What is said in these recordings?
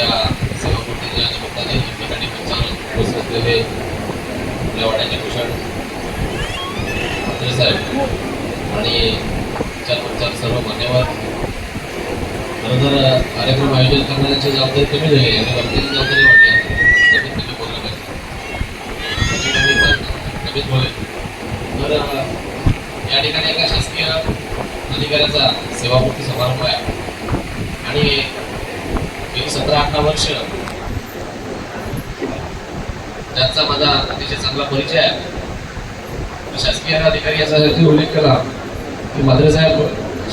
आजच्या सेवापूर्तीच्या निमित्ताने या ठिकाणी मंचावर उपस्थित असलेले आपल्या वाड्याचे भूषण मंत्री साहेब आणि चार सर्व मान्यवर खरं तर कार्यक्रम आयोजित करण्याची जबाबदारी कमी झाली आणि वरती जबाबदारी वाटली कमीत कमी बोललं पाहिजे त्याच्यामुळे मी पण कमीच बोलेन तर या ठिकाणी एका शासकीय अधिकाऱ्याचा सेवापूर्ती समारंभ आहे आणि सतरा अठरा वर्ष. ज्यांचा माझा अतिशय चांगला परिचय आहे. शासकीय अधिकारी याचा याची उल्लेख केला. की मात्र साहेब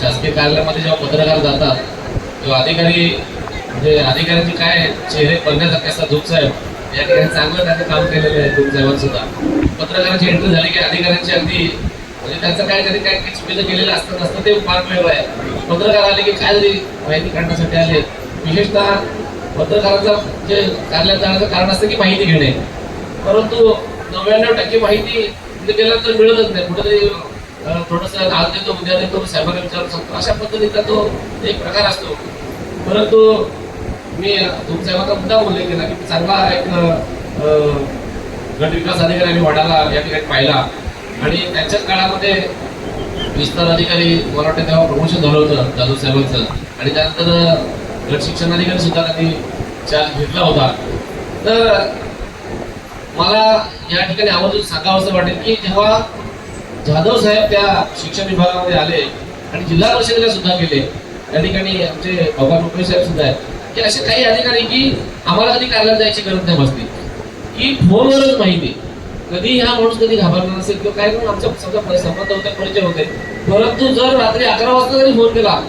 शासकीय कार्यालयामध्ये जेव्हा पत्रकार जातात तेव्हा अधिकारी म्हणजे अधिकाऱ्यांचे काय चेहरे बघण्यासारखे असतात धूप साहेब. या ठिकाणी चांगलं त्यांनी काम केलेलं आहे धूप साहेबांनी सुद्धा. पत्रकारांची एंट्री झाली की अधिकाऱ्यांची अगदी म्हणजे त्यांचं काय कधी काय चुकीचं केलेलं असतं नसतं ते फार वेळ आहे. पत्रकार आले की काय जरी माहिती काढण्यासाठी आले. विशेषतः पत्रकाराचं जे कार्यालयात जाण्याचं कारण असतं की माहिती घेणे. परंतु नव्याण्णव टक्के माहिती तिथे गेल्यानंतर मिळतच नाही. कुठेतरी अं, थोडंसं आज देतो उद्या देतो साहेबांना विचारू शकतो अशा पद्धतीचा तो एक प्रकार असतो. परंतु मी तुम साहेबांचा मुद्दा उल्लेख केला की चांगला एक गट विकास अधिकारी आम्ही वाड्याला या ठिकाणी पाहिला. आणि त्यांच्याच काळामध्ये विस्तार अधिकारी मला वाटतं तेव्हा प्रमोशन झालं होतं जाधव साहेबांचं. आणि त्यानंतर गट शिक्षणाधिकारी सुद्धा त्यांनी चार्ज घेतला होता. तर मला या ठिकाणी आवर्जून सांगावं असं वाटेल की जेव्हा जाधव साहेब त्या शिक्षण विभागामध्ये आले आणि जिल्हा परिषदेला सुद्धा गेले त्या ठिकाणी आमचे बाबा मुंबई साहेब सुद्धा आहेत की असे काही अधिकारी की आम्हाला कधी कार्यालयात जायची गरज नाही बसली. की फोनवरच माहिती. कधी हा माणूस कधी घाबरला नसेल किंवा काय करून आमच्या समजा संबंध होते परिचय होते. परंतु जर रात्री अकरा वाजता जरी फोन केला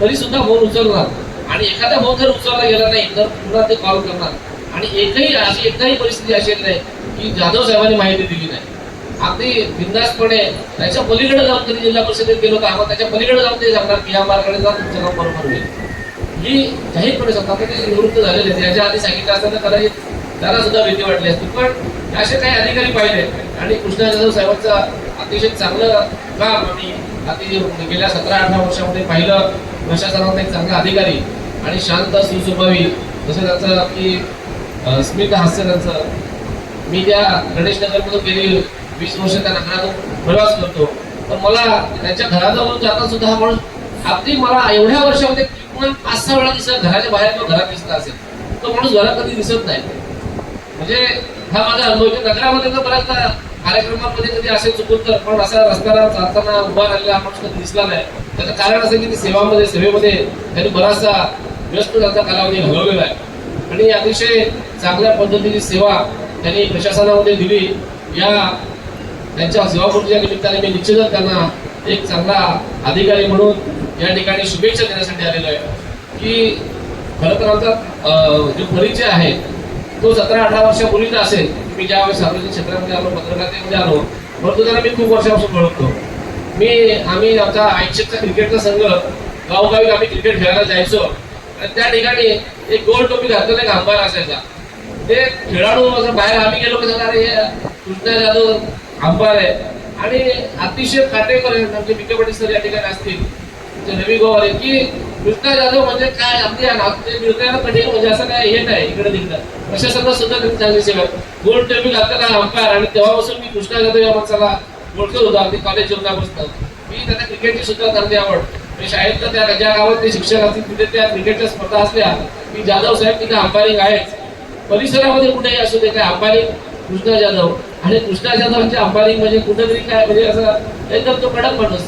तरी सुद्धा फोन उचलणार. आणि एखादा फोन जर उचलला गेला नाही तर पुन्हा ते कॉल करणार. आणि एकही अशी एकदाही परिस्थिती अशी नाही की जाधव साहेबांनी माहिती दिली नाही. अगदी बिंदासपणे त्याच्या पलीकडे जाऊन तरी जिल्हा परिषदेत गेलो तर आम्हाला त्याच्या पलीकडे जाऊन ते सांगणार की या मार्गाने जा तुमचं काम बरोबर होईल. ही जाहीरपणे सांगतात ते निवृत्त झालेले त्याच्या आधी सांगितलं असताना कदाचित त्याला सुद्धा भीती वाटली असती. पण असे काही अधिकारी पाहिले आणि कृष्णा जाधव साहेबांचं अतिशय चांगलं काम आणि अति गेल्या सतरा अठरा वर्षामध्ये पाहिलं. प्रशासनाचा एक चांगला अधिकारी आणि शांत सुस्वभावी जसं त्याचं की स्मित हास्य त्यांचं. मी त्या गणेश नगरमधून गेली वीस वर्ष त्या नगरातून प्रवास करतो. पण मला त्यांच्या घराजवळून जाता सुद्धा हा माणूस अगदी मला एवढ्या वर्षामध्ये किमान पाच सहा वेळा दिसत घराच्या बाहेर किंवा घरात दिसला असेल. तो माणूस घरात कधी दिसत नाही. म्हणजे हा माझा अनुभव नगरामध्ये तर बऱ्याचदा कार्यक्रमामध्ये कधी असे चुकून तर पण असा रस्त्याला जाताना उभा राहिलेला हा माणूस कधी दिसला नाही. त्याचं कारण असं की ती सेवामध्ये सेवेमध्ये त्यांनी बराचसा व्यस्त त्यांचा कालावधी घालवलेला आहे. आणि अतिशय चांगल्या पद्धतीची सेवा त्यांनी प्रशासनामध्ये दिली. या त्यांच्या सेवापूर्तीच्या निमित्ताने मी निश्चितच त्यांना एक चांगला अधिकारी म्हणून या ठिकाणी शुभेच्छा देण्यासाठी आलेलो आहे. की खरं तर आमचा जो परिचय आहे तो सतरा अठरा वर्षापूर्वीचा असेल. मी ज्यावेळेस सार्वजनिक क्षेत्रामध्ये आलो पत्रकारितेमध्ये आलो परंतु त्यांना मी खूप वर्षापासून ओळखतो. मी आम्ही आमचा आयुष्याचा क्रिकेटचा संघ गावोगावी आम्ही क्रिकेट खेळायला जायचो. आणि त्या ठिकाणी एक गोल टोपी घातलेला एक आंबार असायचा. ते खेळाडू असं बाहेर आम्ही गेलो की सांगणार हे कृष्णा जाधव आंबार. आहे आणि अतिशय काटेकर आहे म्हणजे विखे पाटील सर या ठिकाणी असतील. रवी गोवारे की कृष्णा जाधव म्हणजे काय? अगदी निर्णयाला कठीण म्हणजे असं काय हे नाही इकडे तिकडे. प्रशासनात सुद्धा त्यांनी चांगली सेवा आहे. गोल्ड टेबल घातलेला अंपायर. आणि तेव्हापासून मी कृष्णा जाधव या माणसाला ओळखत होतो. अगदी कॉलेज जीवनापासून मी त्यांना क्रिकेटची सुद्धा चांगली आवड. मी शाळेत त्या ज्या गावात ते शिक्षक असतील तिथे त्या क्रिकेटच्या स्पर्धा असल्या. की जाधव साहेब तिथे अंपायरिंग आहेच. परिसरामध्ये कुठेही असू दे काय अंपायरिंग कृष्णा जाधव. आणि कृष्णा जाधवांच्या अंपायरिंग म्हणजे कुठेतरी काय म्हणजे असं एकदम तो कडक माणूस.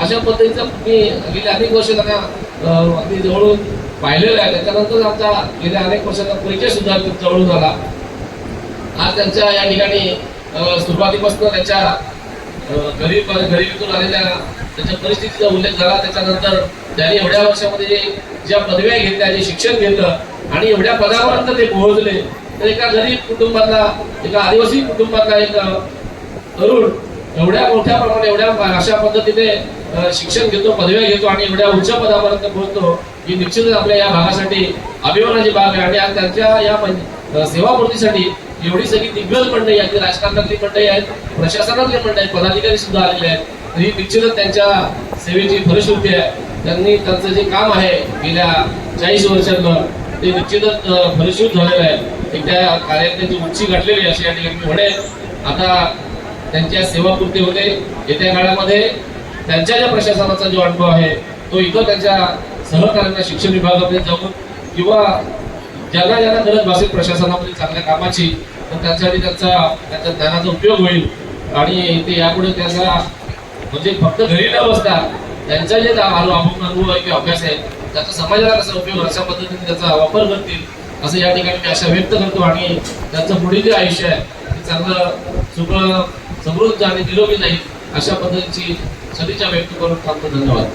अशा पद्धतीचं मी गेले अनेक वर्ष त्यांना अं, अगदी जवळून पाहिलेलं आहे. त्याच्यानंतर आमचा गेल्या अनेक वर्षाचा परिचय सुद्धा जवळून झाला. आज त्यांच्या या ठिकाणी सुरुवातीपासून त्यांच्या गरीब गरिबीतून आलेल्या त्याच्या परिस्थितीचा उल्लेख झाला. त्याच्यानंतर त्यांनी एवढ्या वर्षामध्ये ज्या पदव्या घेतल्या जे शिक्षण घेतलं आणि एवढ्या पदापर्यंत ते पोहोचले तर एका गरीब कुटुंबातला एका आदिवासी कुटुंबातला एक तरुण एवढ्या मोठ्या प्रमाणात एवढ्या अशा पद्धतीने शिक्षण घेतो पदव्या घेतो आणि एवढ्या उच्च पदापर्यंत पोहोचतो ही निश्चितच आपल्या या भागासाठी अभिमानाची बाब आहे. आणि त्यांच्या या सेवापूर्तीसाठी एवढी सगळी दिग्गज मंडळी आहेत राजकारणातली मंडळी आहेत प्रशासनातली मंडळी आहेत पदाधिकारी सुद्धा आलेले आहेत. तर ही निश्चितच त्यांच्या सेवेची फलश्रुती आहे. त्यांनी त्यांचं जे काम आहे गेल्या चाळीस वर्षांवर ते निश्चितच अं, फलश्रुत झालेलं आहे. एक त्या कार्यात उंची गाठलेली अशी या ठिकाणी म्हणेन. आता त्यांच्या सेवापूर्ती होते. येत्या काळामध्ये त्यांच्या ज्या प्रशासनाचा जो अनुभव आहे तो इतर त्यांच्या सहकाऱ्यांना शिक्षण विभागामध्ये जाऊन किंवा ज्यांना ज्यांना गरज भाषेत प्रशासनामध्ये चांगल्या कामाची तर त्यांच्यासाठी त्यांचा त्यांच्या ज्ञानाचा उपयोग होईल. आणि ते यापुढे त्याचा म्हणजे फक्त घरी न बसता त्यांचा जे अनुभव अनुभव आहे किंवा अभ्यास आहे त्याचा समाजाला कसा उपयोग अशा पद्धतीने त्याचा वापर करतील असं या ठिकाणी मी आशा व्यक्त करतो. आणि त्यांचं पुढील जे आयुष्य आहे ते चांगलं सुख समृद्ध आणि निरोगी जाईल. अशा पद्धतीची सदिच्छा व्यक्त करून थांबतो. धन्यवाद.